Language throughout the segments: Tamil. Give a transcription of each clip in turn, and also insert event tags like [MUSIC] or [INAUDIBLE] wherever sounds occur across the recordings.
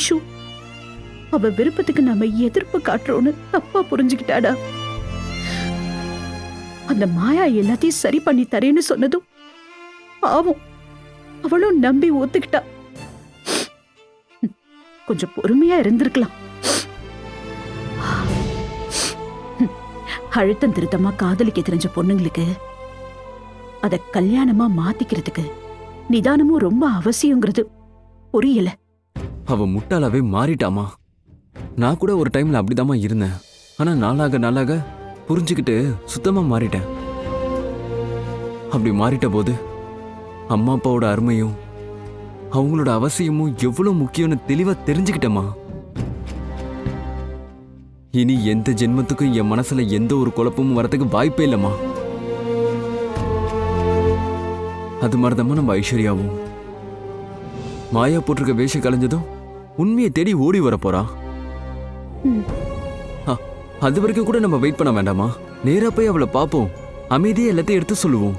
ஐஷு அவ விருப்பத்துக்கு நாம எதிர்ப்பு காட்டுறோம்னு தப்பா புரிஞ்சுக்கிட்டாடா. அந்த மாயா எல்லாத்தையும் சரி பண்ணி தரேன்னு சொன்னதும் பாவம். அவளும் நம்பி ஒத்துக்கிட்டா. கொஞ்சம் பொறுமையா இருந்திருக்கலாம். அழுத்தம் திருத்தமா காதலிக்க தெரிஞ்ச பொண்ணுங்களுக்கு அத கல்யாணமா மாத்திக்கிறதுக்கு நிதானமும் ரொம்ப அவசியங்கிறது புரியல. அவ முட்டாளாவே மாறிட்டாமா? நான் கூட ஒரு டைம்ல அப்படிதாம்மா இருந்தேன். ஆனா நாளாக நாளாக புரிஞ்சுக்கிட்டு சுத்தமா மாறிட்டேன். அப்படி மாறிட்ட போது அம்மா அப்பாவோட அருமையும் அவங்களோட அவசியமும் எவ்வளவு முக்கியம்னு தெளிவா தெரிஞ்சுக்கிட்டேம்மா. இனி எந்த ஜென்மத்துக்கும் என் மனசுல எந்த ஒரு குழப்பமும் வரதுக்கு வாய்ப்பே இல்லைம்மா. அது மாதிரிதாம்மா நம்ம ஐஸ்வர்யாவும். மாயா போட்டிருக்க வேஷம் கலைஞ்சதும் உண்மையை தேடி ஓடி வர போறா அது வரைக்கும் கூட நம்ம வெயிட் பண்ண வேண்டாமா? நேரா போய் அவளை பார்ப்போம். அமைதியா எல்லாத்தையும் எடுத்து சொல்லுவோம்.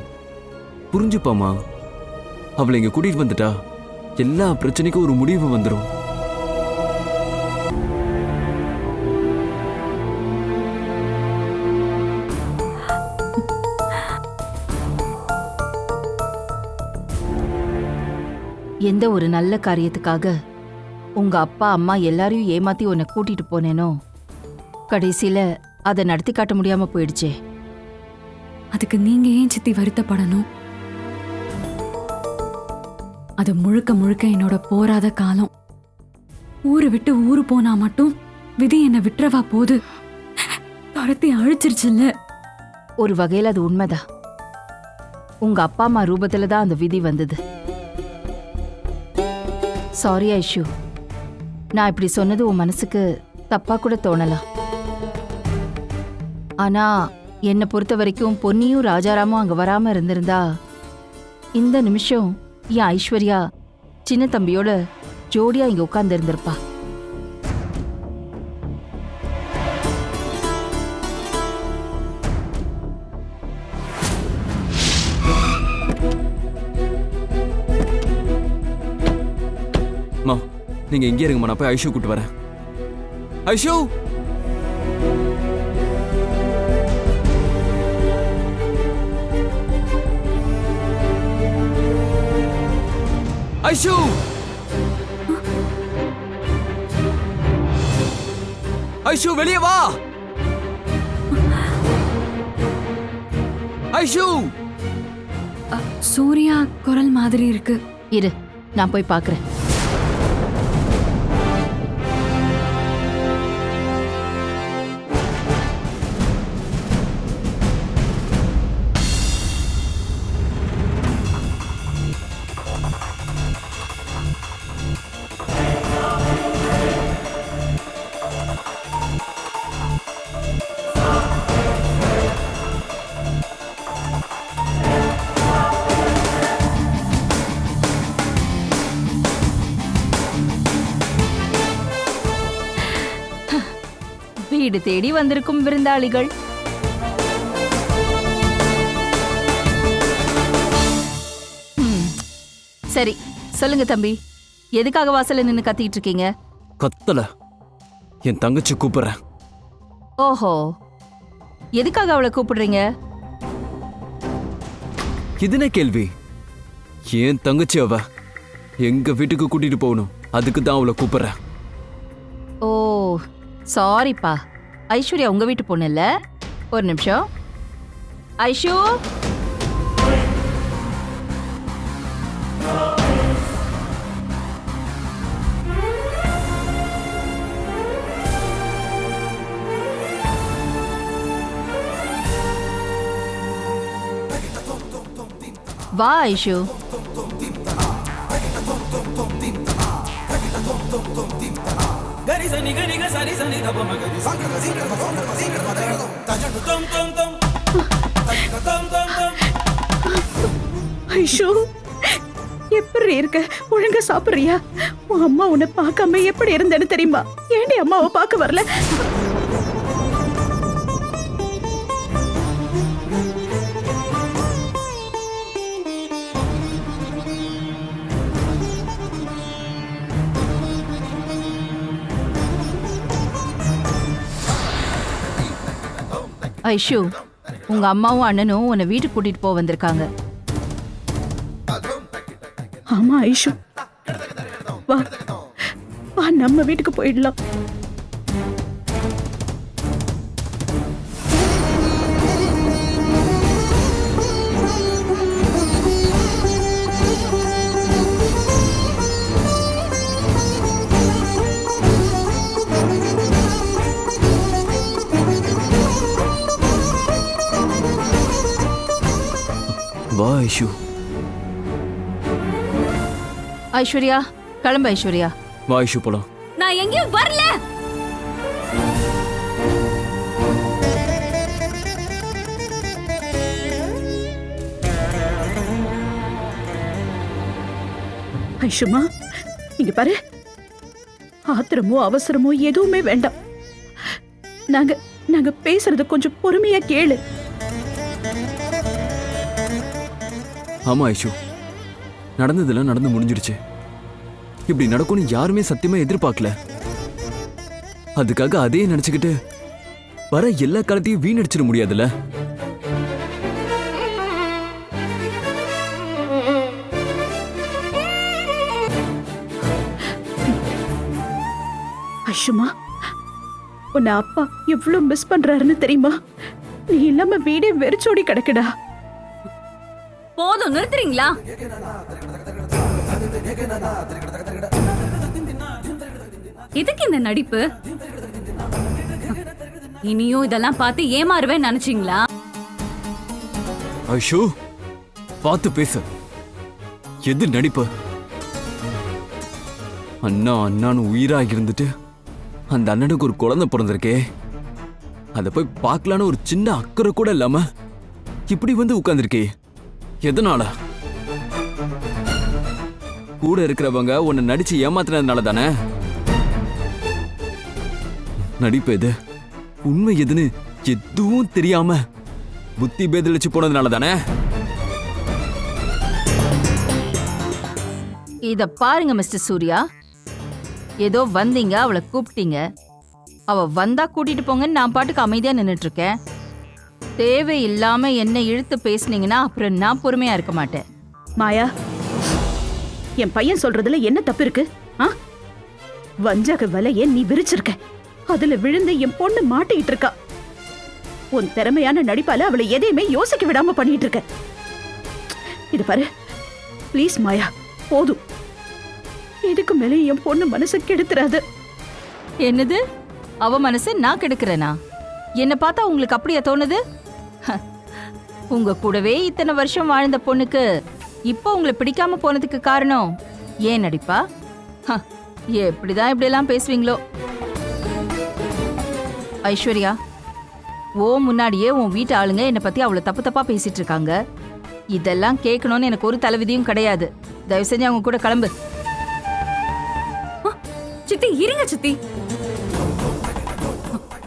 புரிஞ்சுப்பாமா அவளை இங்க கூட்டிட்டு வந்துட்டா. எல்லா பிரச்சனைக்கும் ஒரு முடிவு வந்துடும் எந்த ஒரு நல்ல காரியத்துக்காக உங்க அப்பா அம்மா எல்லாரையும் ஏமாத்தி உன்னை கூட்டிட்டு போனேனோ? கடைசியில அதை நடத்தி காட்ட முடியாம போயிடுச்சே. அதுக்கு நீங்க ஏன் சித்தி வருத்தப்படணும்? அது முழுக்க முழுக்க என்னோட போராத காலம். ஊரை விட்டு ஊரு போனா மட்டும் விதி என்னை விட்டுறவா போது துரத்தி அழிச்சிருச்சுல்ல. ஒரு வகையில அது உண்மைதான் உங்க அப்பா அம்மா ரூபத்துல தான் அந்த விதி வந்தது. சாரி ஐஷு. நான் இப்படி சொன்னது உன் மனசுக்கு தப்பா கூட தோணலாம் ஆனா என்னை பொறுத்த வரைக்கும் பொன்னியும் ராஜாராமும் அங்க வராம இருந்திருந்தா இந்த நிமிஷம் என் ஐஸ்வர்யா சின்ன தம்பியோட ஜோடியா இங்க உட்கார்ந்து இருந்திருப்பா நீங்க எங்கே இருங்கம்மா நான் போய் ஐஷு கூட்டு வரேன். ஐஷு! ஐஷு! ஐஷு வெளியே வா! ஐஷு! அ, சூர்யா குரல் மாதிரி இருக்கு. இரு நான் போய் பார்க்கறேன். வீடு தேடி வந்திருக்கும் விருந்தாளிகள். சரி சொல்லுங்க தம்பி. எதுக்காக வாசல்ல நின்னு கத்திட்டு இருக்கீங்க? கத்தல. என் தங்கச்சி கூப்பிடுறேன். ஓஹோ. எதுக்காக அவளை கூப்பிடுறீங்க? இதுன கேள்வி. ஏன் தங்கச்சி அவ? எங்க வீட்டுக்கு கூட்டிட்டு போகணும். அதுக்கு தான் அவளை கூப்பிடுறேன். ஓ சாரிப்பா. ஐஸ்வர்யா உங்க வீட்டு பொண்ணு இல்ல? ஒரு நிமிஷம். ஐஷு? வா ஐஷு. గరి సని గరి గ సరి సని దప మగరి సంగ సింగ సింగ సింగ మదగ తజండు తం తం తం తజండు తం తం తం ஐஷோ எப்படி இருக்க ஒழுங்கா சாப்பிடுறியா உன் அம்மா உன்னை பார்க்காம எப்படி இருந்தேன்னு தெரியுமா ஏண்டி அம்மாவை பார்க்க வரல ஐஷு உங்க அம்மாவும் அண்ணனும் உன்னை வீட்டுக்கு கூட்டிட்டு போக வந்திருக்காங்க. ஆமா ஐஷு. வா வா நம்ம வீட்டுக்கு போயிடலாம். வா ஐஷு. ஐஸ்வர்யா கிளம்பு ஐஸ்வர்யா. வா ஐஷு போலாம். நான் எங்கேயும் வரல. ஐஷுமா இங்க பாரு. ஆத்திரமோ அவசரமோ எதுவுமே வேண்டாம். நாங்க நாங்க பேசுறது கொஞ்சம் பொறுமையா கேளு. ஆமா ஐஷு. நடந்ததெல்லாம் நடந்து முடிஞ்சிருச்சு இப்படி நடக்கும்னு யாருமே சத்தியமா எதிர்பார்க்கல. அதுக்காக அதே நினச்சிக்கிட்டு வர எல்லா காலத்தையும் வீணடிச்சிட முடியாதுல்ல? ஐஷுமா உன்னை அப்பா எவ்வளவு மிஸ் பண்றாருன்னு தெரியுமா? நீ இல்லாம வீடே வெறிச்சோடி கிடக்குடா. போதும் நிறுத்துறீங்களா? எதுக்கு இந்த நடிப்பு? இனியும் இதெல்லாம் பார்த்து ஏமாறுவேன் நினைச்சீங்களா? ஐஷு பார்த்து பேசு. எது நடிப்பு? அண்ணா அண்ணான்னு உயிரா இருந்துட்டு அந்த அண்ணனுக்கு ஒரு குழந்தை பிறந்திருக்கே. அதை போய் பார்க்கலான்னு ஒரு சின்ன அக்கறை கூட இல்லாம இப்படி வந்து உட்காந்துருக்கே எதனால? கூட இருக்கிறவங்க உன்னை நடிச்சு ஏமாத்தினதுனால தானே? நடிப்பு எது? உண்மை எதுன்னு எதுவும் தெரியாம புத்தி பேதலிச்சு போனதுனால தானே? இத பாருங்க மிஸ்டர் சூர்யா. ஏதோ வந்தீங்க அவளை கூப்பிட்டீங்க. அவ வந்தா கூட்டிட்டு போங்கன்னு நான் பாட்டுக்கு அமைதியா நின்னுட்டு இருக்கேன். தேவையில்லாம என்ன இழுத்து பேசுனீங்கன்னா அப்புறம் நான் பொறுமையா இருக்க மாட்டேன். மாயா என் பையன் சொல்றதுல என்ன தப்பு இருக்கு? ஆ? வஞ்சக வலைய நீ விரிச்சிருக்க? அதுல விழுந்து என் பொண்ணு மாட்டிக்கிட்டு இருக்கா. உன் திறமையான நடிப்பால அவளை எதையுமே யோசிக்க விடாம பண்ணிட்டு இருக்க. இது பாரு ப்ளீஸ் மாயா போதும். இதுக்கு மேலே என் பொண்ணு மனசு கெடுத்துறாது. என்னது? அவ மனசை நான் கெடுக்கிறேனா? என்ன பார்த்தா உங்களுக்கு அப்படியா தோணுது? [LAUGHS] உங்க கூடவே இத்தனை வருஷம் வாழ்ந்த பொண்ணுக்கு இப்போ உங்களை பிடிக்காம போனதுக்கு காரணம் ஏன் நடிப்பா? ஹ, எப்படிதான் இப்படியெல்லாம் பேசுவீங்களோ? ஐஸ்வர்யா ஓ முன்னாடியே உன் வீட்டு ஆளுங்க என்னை பத்தி அவ்வளவு தப்பு தப்பா பேசிட்டு இருக்காங்க. இதெல்லாம் கேட்கணும்னு எனக்கு ஒரு தலைவிதியும் கிடையாது. தயவு செஞ்சு அவங்க கூட கிளம்பு. சித்தி இருங்க சித்தி.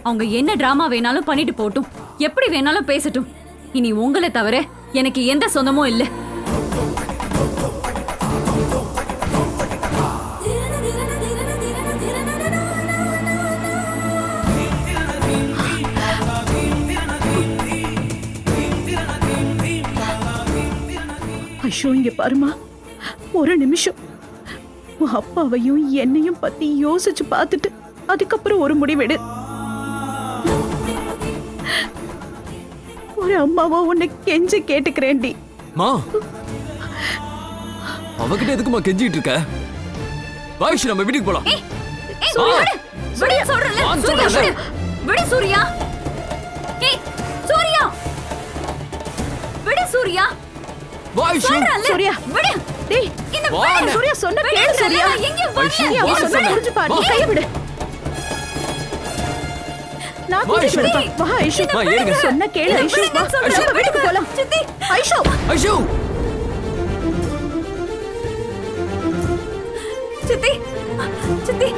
அவங்க என்ன டிராமா வேணாலும் பண்ணிட்டு போட்டும். எப்படி வேணாலும் பேசட்டும். இனி உங்களை தவிர எனக்கு எந்த சொந்தமும் இல்ல. ஐயோ இங்க பாருமா. ஒரு நிமிஷம். உன் அப்பாவையும் என்னையும் பத்தி யோசிச்சு பார்த்துட்டு அதுக்கப்புறம் ஒரு முடிவெடு. ஒரு அம்மாவா உன்னை கெஞ்சி கேட்டுக்கிறேன்டி. மா அவகிட்ட எதுக்குமா கெஞ்சிட்டு இருக்க? வாயிஷு நம்ம வீட்டுக்கு போலாம். விடு சூர்யா சூர்யா விடு சூர்யா. வாயிஷு. சூர்யா. விடு டேய் இந்த. சூர்யா சொன்ன கேளு சூர்யா. நான் எங்கேயும் வரல. ஐஷு, நீ அவ வா, சொன்னா. புரிஞ்சு பாரு. கைய விடு. நான் கூட்டிட்டு ஐஷு. வரேன். வா ஐஷு வா, ஏறுங்க. சொன்ன கேளு இதை ஐஷு விடுங்க வா சொல்றேன். நம்ம வீட்டுக்கு விடுங்க. போலாம் சித்தி ஐஷு ஐஷு சித்தி சித்தி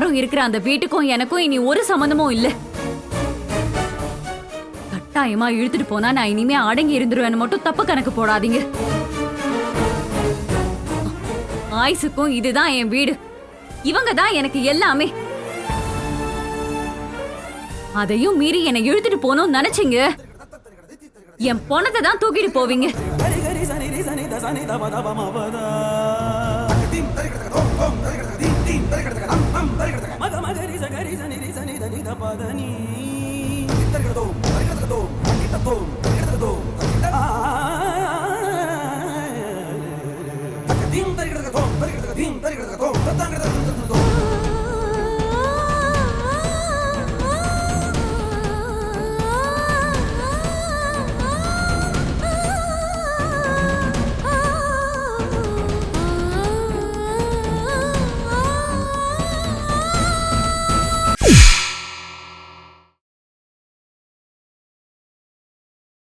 எல்லாரும் இருக்கிற அந்த வீட்டுக்கும் எனக்கும் இனி ஒரு சம்மந்தமும் இல்லை. கட்டாயமா இழுத்துட்டு போனா நான் இனிமே அடங்கி இருந்துருவேன்னு மட்டும் தப்பு கணக்கு போடாதீங்க. ஆயுசுக்கும் இதுதான் என் வீடு. இவங்க தான் எனக்கு எல்லாமே. அதையும் மீறி என்னை இழுத்துட்டு போகணும்னு நினைச்சீங்க? என் பொணத்தை தான் தூக்கிட்டு போவீங்க. పదని. తిరగదు పరిగెత్తదు పరిగెత్తదు పరిగెత్తదు పరిగెత్తదు పరిగెత్తదు పరిగెత్తదు పరిగెత్తదు పరిగెత్తదు